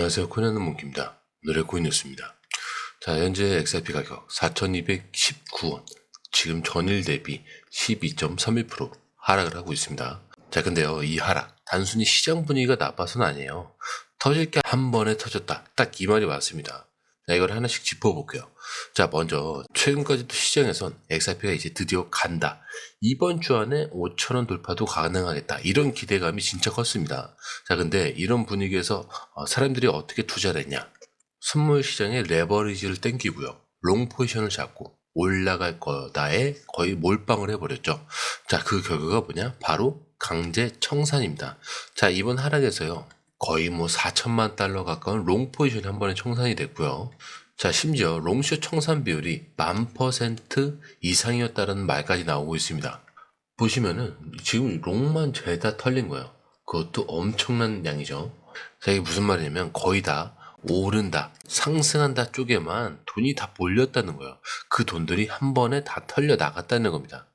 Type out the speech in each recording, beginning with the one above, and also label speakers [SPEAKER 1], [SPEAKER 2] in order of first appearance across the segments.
[SPEAKER 1] 안녕하세요. 코난의 몽키입니다. 오늘의 코인 뉴스입니다. 자, 현재 XRP 가격 4,219원. 지금 전일 대비 12.31% 하락을 하고 있습니다. 자, 근데요, 이 하락, 단순히 시장 분위기가 나빠서는 아니에요. 터질 게 한 번에 터졌다. 딱 이 말이 맞습니다. 자, 이걸 하나씩 짚어볼게요. 자, 먼저, 최근까지도 시장에선 XRP가 이제 드디어 간다. 이번 주 안에 5천원 돌파도 가능하겠다. 이런 기대감이 진짜 컸습니다. 자, 근데 이런 분위기에서 어, 사람들이 어떻게 투자를 했냐? 선물 시장에 레버리지를 땡기고요. 롱 포지션을 잡고 올라갈 거다에 거의 몰빵을 해버렸죠. 자, 그 결과가 뭐냐? 바로 강제 청산입니다. 자, 이번 하락에서요. 거의 뭐 4천만 달러 가까운 롱 포지션이 한 번에 청산이 됐고요. 자, 심지어 롱숏 청산 비율이 만 퍼센트 이상이었다는 말까지 나오고 있습니다. 보시면은 지금 롱만 죄다 털린 거예요. 그것도 엄청난 양이죠. 자, 이게 무슨 말이냐면 거의 다 오른다, 상승한다 쪽에만 돈이 다 몰렸다는 거예요. 그 돈들이 한 번에 다 털려 나갔다는 겁니다.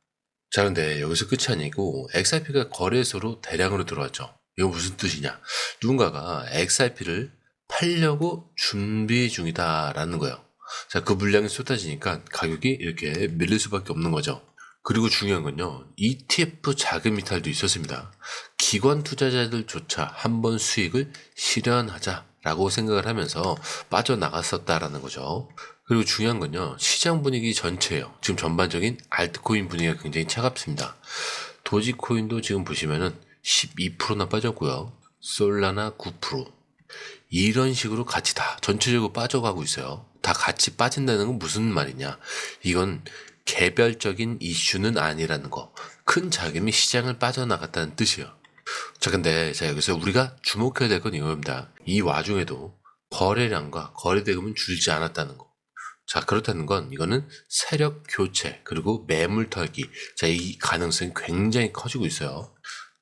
[SPEAKER 1] 자, 근데 여기서 끝이 아니고 XRP가 거래소로 대량으로 들어왔죠. 이거 무슨 뜻이냐? 누군가가 XRP를 팔려고 준비 중이다라는 거예요. 자, 그 물량이 쏟아지니까 가격이 이렇게 밀릴 수밖에 없는 거죠. 그리고 중요한 건요, ETF 자금 이탈도 있었습니다. 기관 투자자들조차 한번 수익을 실현하자라고 생각을 하면서 빠져나갔었다라는 거죠. 그리고 중요한 건요, 시장 분위기 전체예요. 지금 전반적인 알트코인 분위기가 굉장히 차갑습니다. 도지코인도 지금 보시면은 12%나 빠졌고요. 솔라나 9%. 이런 식으로 같이 다 전체적으로 빠져가고 있어요. 다 같이 빠진다는 건 무슨 말이냐? 이건 개별적인 이슈는 아니라는 거. 큰 자금이 시장을 빠져나갔다는 뜻이에요. 자, 근데 자 여기서 우리가 주목해야 될 건 이겁니다. 이 와중에도 거래량과 거래대금은 줄지 않았다는 거. 자, 그렇다는 건 이거는 세력 교체 그리고 매물 털기. 자, 이 가능성이 굉장히 커지고 있어요.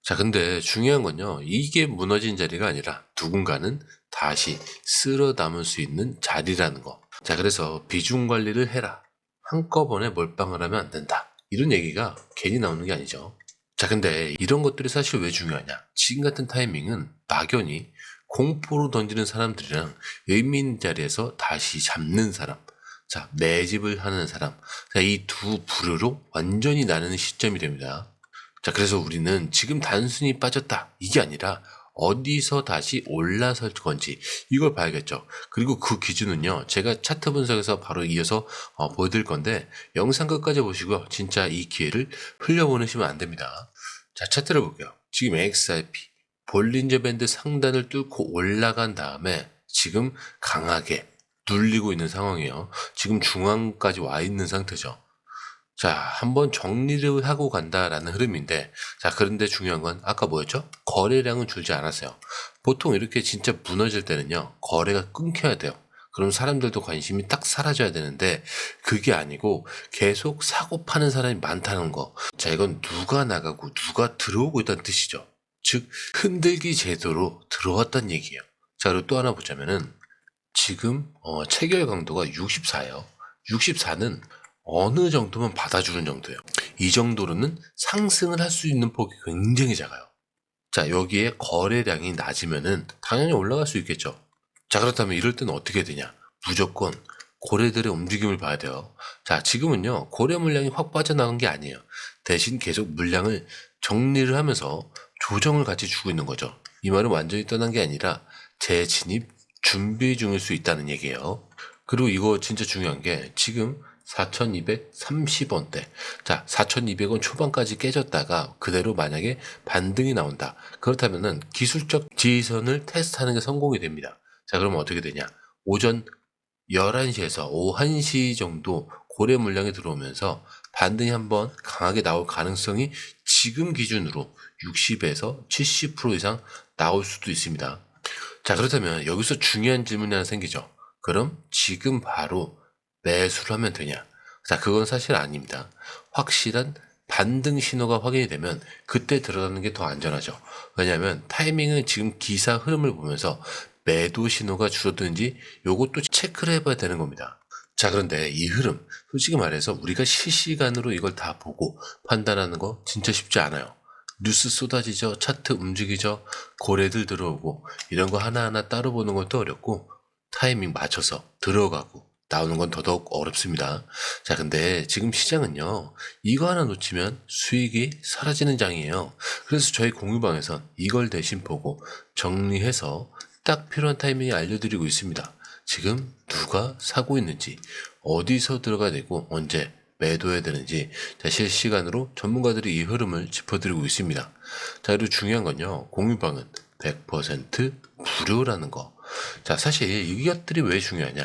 [SPEAKER 1] 자, 근데 중요한 건요. 이게 무너진 자리가 아니라 누군가는 다시 쓸어 담을 수 있는 자리라는 거. 자, 그래서 비중 관리를 해라. 한꺼번에 몰빵을 하면 안 된다. 이런 얘기가 괜히 나오는 게 아니죠. 자, 근데 이런 것들이 사실 왜 중요하냐? 지금 같은 타이밍은 막연히 공포로 던지는 사람들이랑 의미 있는 자리에서 다시 잡는 사람. 자, 매집을 하는 사람. 자, 이 두 부류로 완전히 나누는 시점이 됩니다. 자, 그래서 우리는 지금 단순히 빠졌다. 이게 아니라 어디서 다시 올라설 건지 이걸 봐야겠죠. 그리고 그 기준은요. 제가 차트 분석에서 바로 이어서 어, 보여드릴 건데 영상 끝까지 보시고 진짜 이 기회를 흘려보내시면 안 됩니다. 자, 차트를 볼게요. 지금 XRP 볼린저 밴드 상단을 뚫고 올라간 다음에 지금 강하게 눌리고 있는 상황이에요. 지금 중앙까지 와 있는 상태죠. 자, 한번 정리를 하고 간다라는 흐름인데, 자, 그런데 중요한 건 아까 뭐였죠? 거래량은 줄지 않았어요. 보통 이렇게 진짜 무너질 때는요, 거래가 끊겨야 돼요. 그럼 사람들도 관심이 딱 사라져야 되는데, 그게 아니고 계속 사고 파는 사람이 많다는 거. 자, 이건 누가 나가고 누가 들어오고 있다는 뜻이죠. 즉, 흔들기 제도로 들어왔다는 얘기예요. 자, 그리고 또 하나 보자면은, 지금, 어, 체결 강도가 64예요. 64는 어느 정도면 받아주는 정도예요. 이 정도로는 상승을 할 수 있는 폭이 굉장히 작아요. 자, 여기에 거래량이 낮으면은 당연히 올라갈 수 있겠죠. 자, 그렇다면 이럴 때는 어떻게 되냐? 무조건 고래들의 움직임을 봐야 돼요. 자, 지금은요, 고래 물량이 확 빠져나간 게 아니에요. 대신 계속 물량을 정리를 하면서 조정을 같이 주고 있는 거죠. 이 말은 완전히 떠난 게 아니라 재진입 준비 중일 수 있다는 얘기예요. 그리고 이거 진짜 중요한 게 지금 4,230원대. 자, 4,200원 초반까지 깨졌다가 그대로 만약에 반등이 나온다. 그렇다면은 기술적 지지선을 테스트하는 게 성공이 됩니다. 자, 그러면 어떻게 되냐? 오전 11시에서 오후 1시 정도 고래 물량이 들어오면서 반등이 한번 강하게 나올 가능성이 지금 기준으로 60에서 70% 이상 나올 수도 있습니다. 자, 그렇다면 여기서 중요한 질문이 하나 생기죠. 그럼 지금 바로 매수를 하면 되냐? 자, 그건 사실 아닙니다. 확실한 반등 신호가 확인이 되면 그때 들어가는 게 더 안전하죠. 왜냐하면 타이밍은 지금 기사 흐름을 보면서 매도 신호가 줄어드는지 요것도 체크를 해봐야 되는 겁니다. 자, 그런데 이 흐름, 솔직히 말해서 우리가 실시간으로 이걸 다 보고 판단하는 거 진짜 쉽지 않아요. 뉴스 쏟아지죠. 차트 움직이죠. 고래들 들어오고 이런 거 하나하나 따로 보는 것도 어렵고 타이밍 맞춰서 들어가고 나오는 건 더더욱 어렵습니다. 자, 근데 지금 시장은요, 이거 하나 놓치면 수익이 사라지는 장이에요. 그래서 저희 공유방에선 이걸 대신 보고 정리해서 딱 필요한 타이밍에 알려드리고 있습니다. 지금 누가 사고 있는지, 어디서 들어가야 되고, 언제 매도해야 되는지, 자, 실시간으로 전문가들이 이 흐름을 짚어드리고 있습니다. 자, 그리고 중요한 건요, 공유방은 100% 무료라는 거. 자, 사실 이것들이 왜 중요하냐?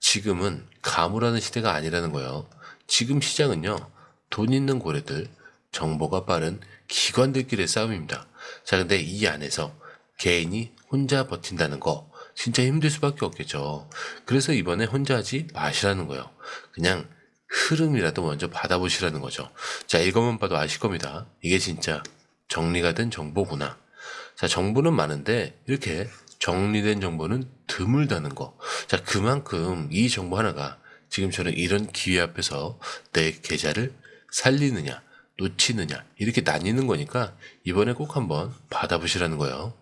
[SPEAKER 1] 지금은 가물하는 시대가 아니라는 거예요. 지금 시장은요, 돈 있는 고래들, 정보가 빠른 기관들끼리의 싸움입니다. 자, 근데 이 안에서 개인이 혼자 버틴다는 거 진짜 힘들 수밖에 없겠죠. 그래서 이번에 혼자 하지 마시라는 거예요. 그냥 흐름이라도 먼저 받아보시라는 거죠. 자, 이것만 봐도 아실 겁니다. 이게 진짜 정리가 된 정보구나. 자, 정보는 많은데 이렇게 정리된 정보는 드물다는 거. 자, 그만큼 이 정보 하나가 지금처럼 이런 기회 앞에서 내 계좌를 살리느냐, 놓치느냐, 이렇게 나뉘는 거니까 이번에 꼭 한번 받아보시라는 거예요.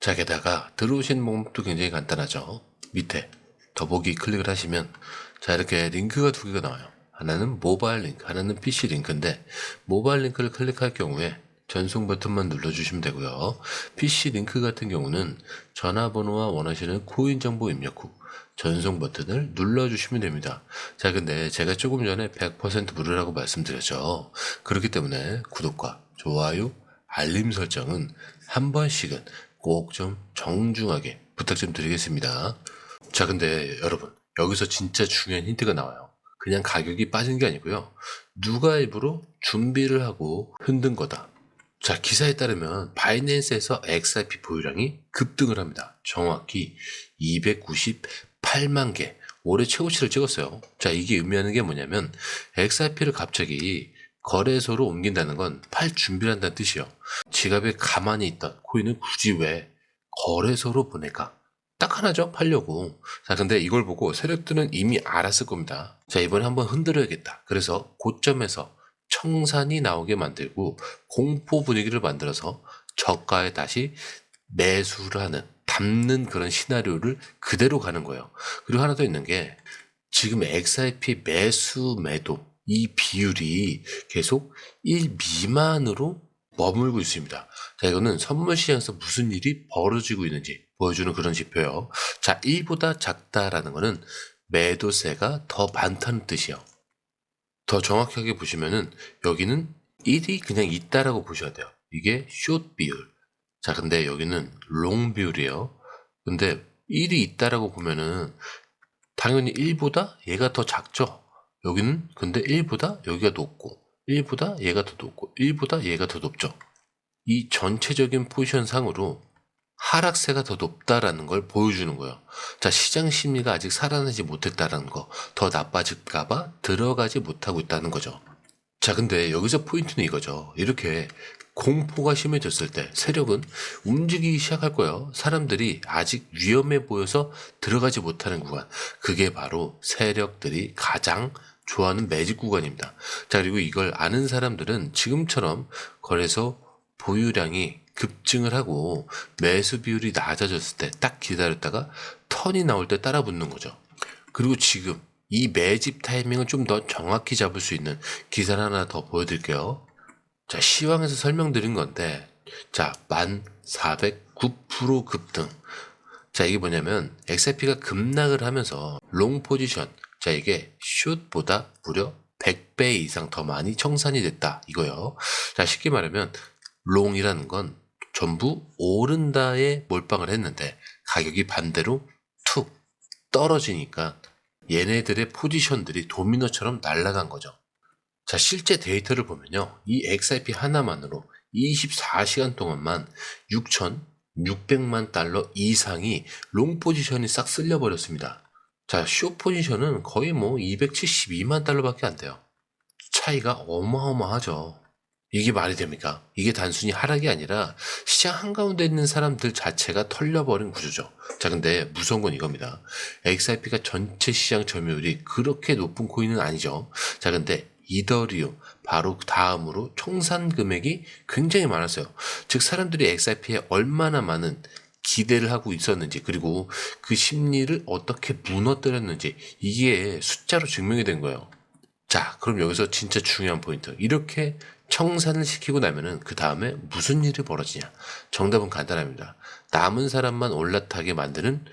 [SPEAKER 1] 자, 게다가 들어오신 방법도 굉장히 간단하죠. 밑에 더보기 클릭을 하시면 자, 이렇게 링크가 두 개가 나와요. 하나는 모바일 링크, 하나는 PC 링크인데 모바일 링크를 클릭할 경우에 전송 버튼만 눌러주시면 되고요. PC 링크 같은 경우는 전화번호와 원하시는 코인 정보 입력 후 전송 버튼을 눌러주시면 됩니다. 자, 근데 제가 조금 전에 100% 무료라고 말씀드렸죠. 그렇기 때문에 구독과 좋아요, 알림 설정은 한 번씩은 꼭 좀 정중하게 부탁 좀 드리겠습니다. 자, 근데 여러분, 여기서 진짜 중요한 힌트가 나와요. 그냥 가격이 빠진 게 아니고요. 누가 일부러 준비를 하고 흔든 거다. 자, 기사에 따르면 바이낸스에서 XRP 보유량이 급등을 합니다. 정확히 298만 개. 올해 최고치를 찍었어요. 자, 이게 의미하는 게 뭐냐면 XRP를 갑자기 거래소로 옮긴다는 건 팔 준비를 한다는 뜻이요. 지갑에 가만히 있던 코인을 굳이 왜 거래소로 보낼까? 딱 하나죠. 팔려고. 자, 근데 이걸 보고 세력들은 이미 알았을 겁니다. 자, 이번에 한번 흔들어야겠다. 그래서 고점에서 청산이 나오게 만들고 공포 분위기를 만들어서 저가에 다시 매수를 하는 담는 그런 시나리오를 그대로 가는 거예요. 그리고 하나 더 있는 게 지금 XRP 매수 매도 이 비율이 계속 1 미만으로 머물고 있습니다. 자, 이거는 선물 시장에서 무슨 일이 벌어지고 있는지 보여주는 그런 지표예요. 자, 1보다 작다라는 거는 매도세가 더 많다는 뜻이요. 더 정확하게 보시면은 여기는 1이 그냥 있다라고 보셔야 돼요. 이게 숏 비율. 자, 근데 여기는 롱 비율이에요. 근데 1이 있다라고 보면은 당연히 1보다 얘가 더 작죠. 여기는 근데 1보다 여기가 높고 1보다 얘가 더 높고 1보다 얘가 더 높죠. 이 전체적인 포지션 상으로 하락세가 더 높다라는 걸 보여주는 거예요. 자, 시장 심리가 아직 살아나지 못했다라는 거, 더 나빠질까봐 들어가지 못하고 있다는 거죠. 자, 근데 여기서 포인트는 이거죠. 이렇게 공포가 심해졌을 때 세력은 움직이기 시작할 거예요. 사람들이 아직 위험해 보여서 들어가지 못하는 구간. 그게 바로 세력들이 가장 좋아하는 매직 구간입니다. 자, 그리고 이걸 아는 사람들은 지금처럼 거래소 보유량이 급증을 하고 매수 비율이 낮아졌을 때 딱 기다렸다가 턴이 나올 때 따라 붙는 거죠. 그리고 지금 이 매집 타이밍을 좀 더 정확히 잡을 수 있는 기사를 하나 더 보여드릴게요. 자, 시황에서 설명드린 건데, 자, 1409% 급등. 자, 이게 뭐냐면, XRP가 급락을 하면서 롱 포지션, 자, 이게 숏보다 무려 100배 이상 더 많이 청산이 됐다. 이거요. 자, 쉽게 말하면, 롱이라는 건 전부 오른다에 몰빵을 했는데, 가격이 반대로 툭 떨어지니까 얘네들의 포지션들이 도미노처럼 날아간 거죠. 자, 실제 데이터를 보면요. 이 XRP 하나만으로 24시간 동안만 6,600만 달러 이상이 롱 포지션이 싹 쓸려버렸습니다. 자, 쇼 포지션은 거의 뭐 272만 달러밖에 안 돼요. 차이가 어마어마하죠. 이게 말이 됩니까? 이게 단순히 하락이 아니라 시장 한가운데 있는 사람들 자체가 털려버린 구조죠. 자, 근데 무서운 건 이겁니다. XRP가 전체 시장 점유율이 그렇게 높은 코인은 아니죠. 자, 근데 이더리움 바로 그 다음으로 청산 금액이 굉장히 많았어요. 즉 사람들이 XRP에 얼마나 많은 기대를 하고 있었는지 그리고 그 심리를 어떻게 무너뜨렸는지 이게 숫자로 증명이 된 거예요. 자, 그럼 여기서 진짜 중요한 포인트. 이렇게 청산을 시키고 나면은 그 다음에 무슨 일이 벌어지냐? 정답은 간단합니다. 남은 사람만 올라타게 만드는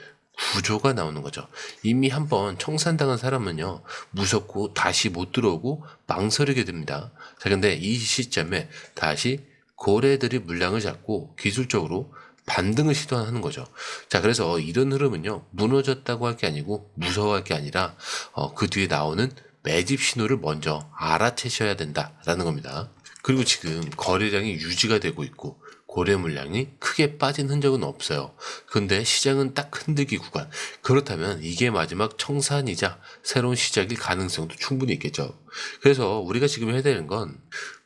[SPEAKER 1] 구조가 나오는 거죠. 이미 한번 청산당한 사람은요, 무섭고 다시 못 들어오고 망설이게 됩니다. 자, 근데 이 시점에 다시 고래들이 물량을 잡고 기술적으로 반등을 시도하는 거죠. 자, 그래서 이런 흐름은요, 무너졌다고 할 게 아니고 무서워할 게 아니라 어, 그 뒤에 나오는 매집 신호를 먼저 알아채셔야 된다라는 겁니다. 그리고 지금 거래량이 유지가 되고 있고 고래 물량이 크게 빠진 흔적은 없어요. 근데 시장은 딱 흔들기 구간. 그렇다면 이게 마지막 청산이자 새로운 시작일 가능성도 충분히 있겠죠. 그래서 우리가 지금 해야 되는 건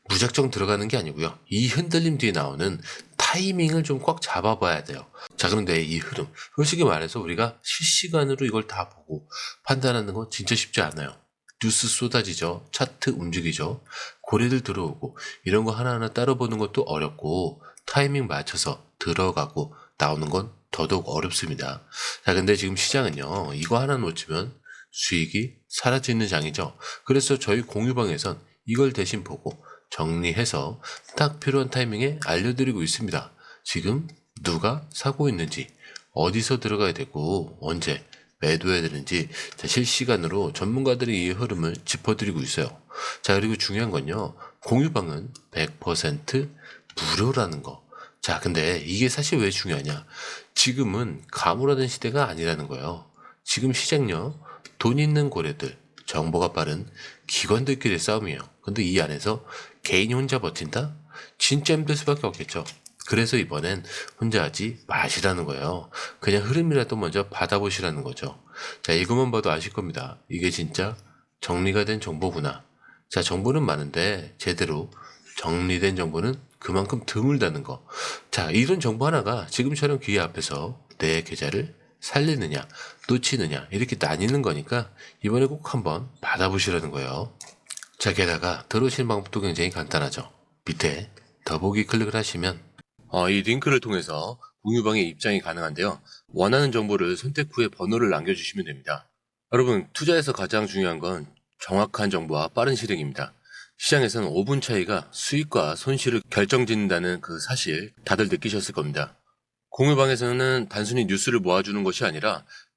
[SPEAKER 1] 무작정 들어가는 게 아니고요. 이 흔들림 뒤에 나오는 타이밍을 좀 꽉 잡아봐야 돼요. 자, 그런데 이 흐름, 솔직히 말해서 우리가 실시간으로 이걸 다 보고 판단하는 건 진짜 쉽지 않아요. 뉴스 쏟아지죠. 차트 움직이죠. 고래들 들어오고 이런 거 하나하나 따로 보는 것도 어렵고 타이밍 맞춰서 들어가고 나오는 건 더더욱 어렵습니다. 자, 근데 지금 시장은요. 이거 하나 놓치면 수익이 사라지는 장이죠. 그래서 저희 공유방에선 이걸 대신 보고 정리해서 딱 필요한 타이밍에 알려드리고 있습니다. 지금 누가 사고 있는지, 어디서 들어가야 되고, 언제 매도해야 되는지 자, 실시간으로 전문가들이 이 흐름을 짚어드리고 있어요. 자, 그리고 중요한 건요. 공유방은 100% 무료라는 거. 자, 근데 이게 사실 왜 중요하냐? 지금은 가물하는 시대가 아니라는 거예요. 지금 시장요. 돈 있는 고래들, 정보가 빠른 기관들끼리의 싸움이에요. 근데 이 안에서 개인이 혼자 버틴다? 진짜 힘들 수밖에 없겠죠. 그래서 이번엔 혼자 하지 마시라는 거예요. 그냥 흐름이라도 먼저 받아보시라는 거죠. 자, 이것만 봐도 아실 겁니다. 이게 진짜 정리가 된 정보구나. 자, 정보는 많은데 제대로 정리된 정보는 그만큼 드물다는 거. 자, 이런 정보 하나가 지금처럼 귀 앞에서 내 계좌를 살리느냐, 놓치느냐, 이렇게 나뉘는 거니까 이번에 꼭 한번 받아보시라는 거예요. 자, 게다가 들어오시는 방법도 굉장히 간단하죠. 밑에 더보기 클릭을 하시면 어, 이 링크를 통해서 공유방에 입장이 가능한데요. 원하는 정보를 선택 후에 번호를 남겨주시면 됩니다. 여러분, 투자에서 가장 중요한 건 정확한 정보와 빠른 실행입니다. 시장에서는 5분 차이가 수익과 손실을 결정짓는다는 그 사실 다들 느끼셨을 겁니다. 공유방에서는 단순히 뉴스를 모아주는 것이 아니라